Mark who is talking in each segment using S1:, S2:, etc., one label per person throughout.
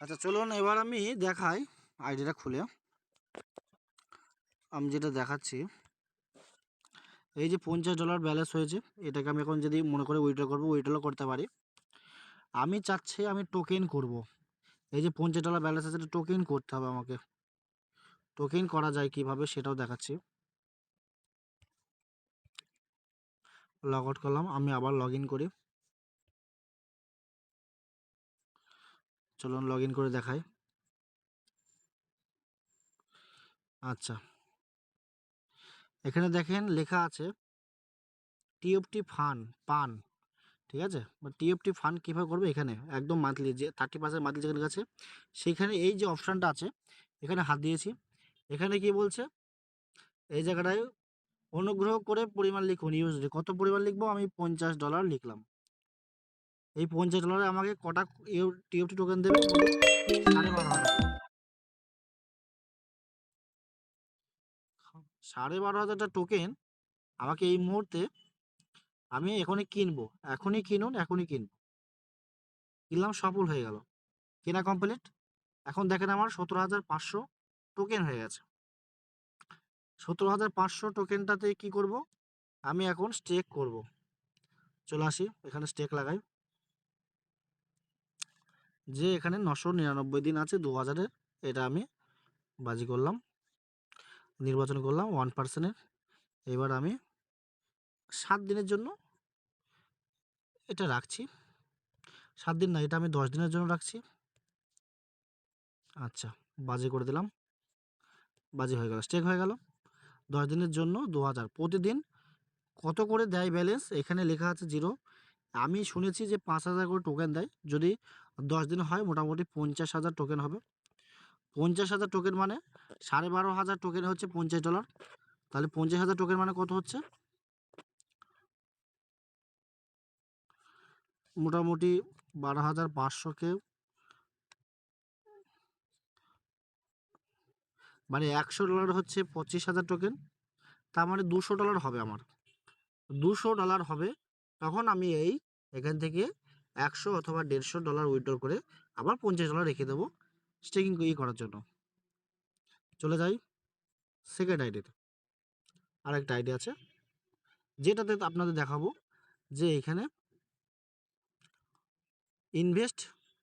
S1: আচ্ছা চলুন এবার আমি দেখাই আইডিটা খুলে। আমি যেটা দেখাচ্ছি, এই যে পঞ্চাশ ডলার ব্যালেন্স হয়েছে, এটাকে আমি এখন যদি মনে করে উইথড্র করব উইথড্র করতে পারি। আমি চাচ্ছি আমি টোকেন করব। এই যে পঞ্চাশ ডলার ব্যালেন্স আছে, এটা টোকেন করতে হবে আমাকে। টোকেন করা যায় কীভাবে সেটাও দেখাচ্ছি। লগ আউট করলাম, আমি আবার লগ ইন করি। চলুন লগ করে দেখাই। আচ্ছা। এখানে দেখেন লেখা আছে টিএফটি ফান পান, ঠিক আছে? বা টিএফটি ফান কীভাবে করবে এখানে? একদম মান্থলি যে থার্টি পার্সেন্ট মান্থলি যেখানে আছে সেখানে এই যে অপশানটা আছে, এখানে হাত দিয়েছি। এখানে কি বলছে? এই জায়গাটায় অনুগ্রহ করে পরিমাণ লিখুন ইউজডি কত পরিমাণ লিখব? আমি পঞ্চাশ ডলার লিখলাম। এই পঞ্চাশ ডলারে আমাকে কটা টিএফটি টোকেন দেবে? সাড়ে বারো হাজার। সাড়ে বারো হাজারটা টোকেন আমাকে এই মুহূর্তে আমি এখনই কিনবো, এখনই কিনুন, এখনই কিনবো। কিনলাম, সফল হয়ে গেল। কেনা কমপ্লিট এখন দেখেন আমার সতেরো হাজার পাঁচশো টোকেন হয়ে গেছে। সতেরো হাজার পাঁচশো টোকেনটাতে কি করব? আমি এখন স্টেক করব। চলে আসি, এখানে স্টেক লাগাই। যে এখানে নশো নিরানব্বই দিন আছে দু হাজারের এটা আমি বাজি করলাম, নির্বাচন করলাম ওয়ান পার্সেন্টের এবার আমি সাত দিনের জন্য এটা রাখছি। সাত দিন না, এটা আমি দশ দিনের জন্য রাখছি। আচ্ছা বাজি করে দিলাম। বাজি হয়ে গেল স্টেক হয়ে গেল। দশ দিনের জন্য দু হাজার প্রতিদিন কত করে দেয় ব্যালেন্স এখানে লেখা আছে জিরো আমি শুনেছি যে পাঁচ হাজার করে টোকেন দেয়। যদি দশ দিন হয়, মোটামুটি পঞ্চাশ হাজার টোকেন হবে। পঞ্চাশ হাজার টোকেন মানে সাড়ে বারো হাজার টোকেন হচ্ছে পঞ্চাশ ডলার তাহলে পঞ্চাশ হাজার টোকেন মানে কত হচ্ছে? মোটামুটি বারো হাজার পাঁচশোকে মানে একশো ডলার হচ্ছে পঁচিশ হাজার টোকেন তার মানে দুশো ডলার হবে আমার। দুশো ডলার হবে তখন আমি এই এখান থেকে একশো অথবা দেড়শো ডলার উইথড্র করে আবার পঞ্চাশ ডলার রেখে দেবো স্টেকিং ই করার জন্য। চলে যাই সেকেন্ড আইডিতে আরেকটা আইডি আছে। যেটাতে আপনাদের দেখাবো যে এখানে ইনভেস্ট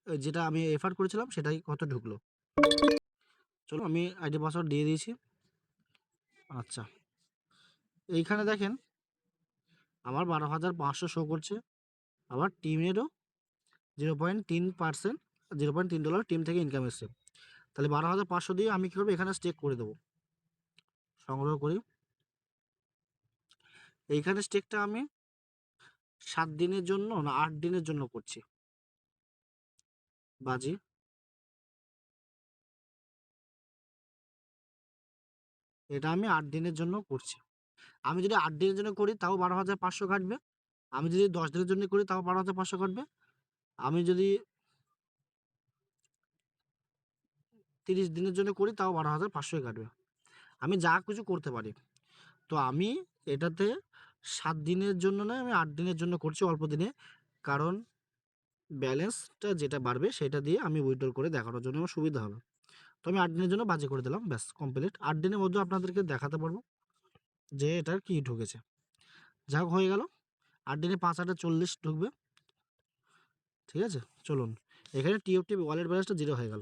S1: যেটা আমি এফার করেছিলাম সেটাই কত ঢুকলো। চলো আমি আইডি পাসওয়ার্ড দিয়ে দিয়েছি। আচ্ছা। এইখানে দেখেন আমার বারো হাজার পাঁচশো শো করছে। আবার টিমেরও জিরো পয়েন্ট তিন পার্সেন্ট জিরো পয়েন্ট তিন ডলার টিম থেকে ইনকাম এসছে। তাহলে বারো হাজার পাঁচশো দিয়ে আমি কী করব এখানে স্টেক করে দেবো? সংগ্রহ করি। এইখানে স্টেকটা আমি সাত দিনের জন্য না, আট দিনের জন্য করছি। বাজি। এটা আমি আট দিনের জন্য করছি। আমি যদি আট দিনের জন্য করি, তাও বারো হাজার পাঁচশো কাটবে। আমি যদি দশ দিনের জন্য করি, তাও বারো হাজার পাঁচশো কাটবে। আমি যদি তিরিশ দিনের জন্য করি, তাও বারো হাজার পাঁচশোই কাটবে। আমি যা কিছু করতে পারি। তো আমি এটাতে সাত দিনের জন্য নয়, আমি আট দিনের জন্য করছি অল্প দিনে। কারণ ব্যালেন্সটা যেটা বাড়বে, সেটা দিয়ে আমি উইথড্র করে দেখানোর জন্য আমার সুবিধা হবে। তো আমি আট দিনের জন্য বাজে করে দিলাম, ব্যাস কমপ্লিট আট দিনের মধ্যে আপনাদেরকে দেখাতে পারব। যে এটার কি ঢুকেছে। যা হোক হয়ে গেল। আট দিনে পাঁচ আটে চল্লিশ ঢুকবে। ঠিক আছে? চলুন। এখানে টিএফটি ওয়ালেট ব্যালেন্সটা জিরো হয়ে গেল।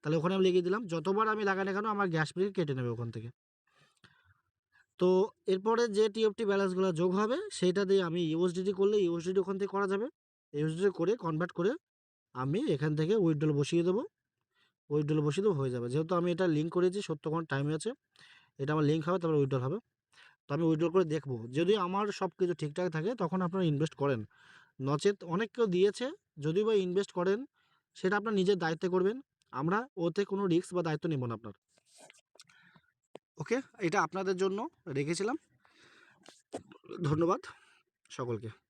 S1: তাহলে ওখানে আমি লিখে দিলাম, যতবার আমি লাগাই না কেন, আমার গ্যাস বিল কেটে নেবে ওখান থেকে। তো এরপরে যে টিএফটি ব্যালেন্সগুলো যোগ হবে, সেইটা দিয়ে আমি ইউএসডিটি করলে ইউএসডিটি ওখান থেকে করা যাবে। ইউএসডিটি করে কনভার্ট করে আমি এখান থেকে উইথড্রল বসিয়ে দেবো। উইথড্রল বসিয়ে দেবো, হয়ে যাবে। যেহেতু আমি এটা লিঙ্ক করেছি সত্য কোনো টাইম আছে, এটা আমার লিঙ্ক হবে, তারপরে উইথড্রল হবে। তো আমি উইড্র করে দেখব। যদি আমার সব কিছু ঠিকঠাক থাকে, তখন আপনারা ইনভেস্ট করেন। নচেত অনেক কেউ দিয়েছে, যদি বা ইনভেস্ট করেন, সেটা আপনার নিজের দায়িত্বে করবেন। আমরা ওতে কোনো রিস্ক বা দায়িত্ব নেব না আপনার। ওকে এটা আপনাদের জন্য রেখেছিলাম। ধন্যবাদ সকলকে।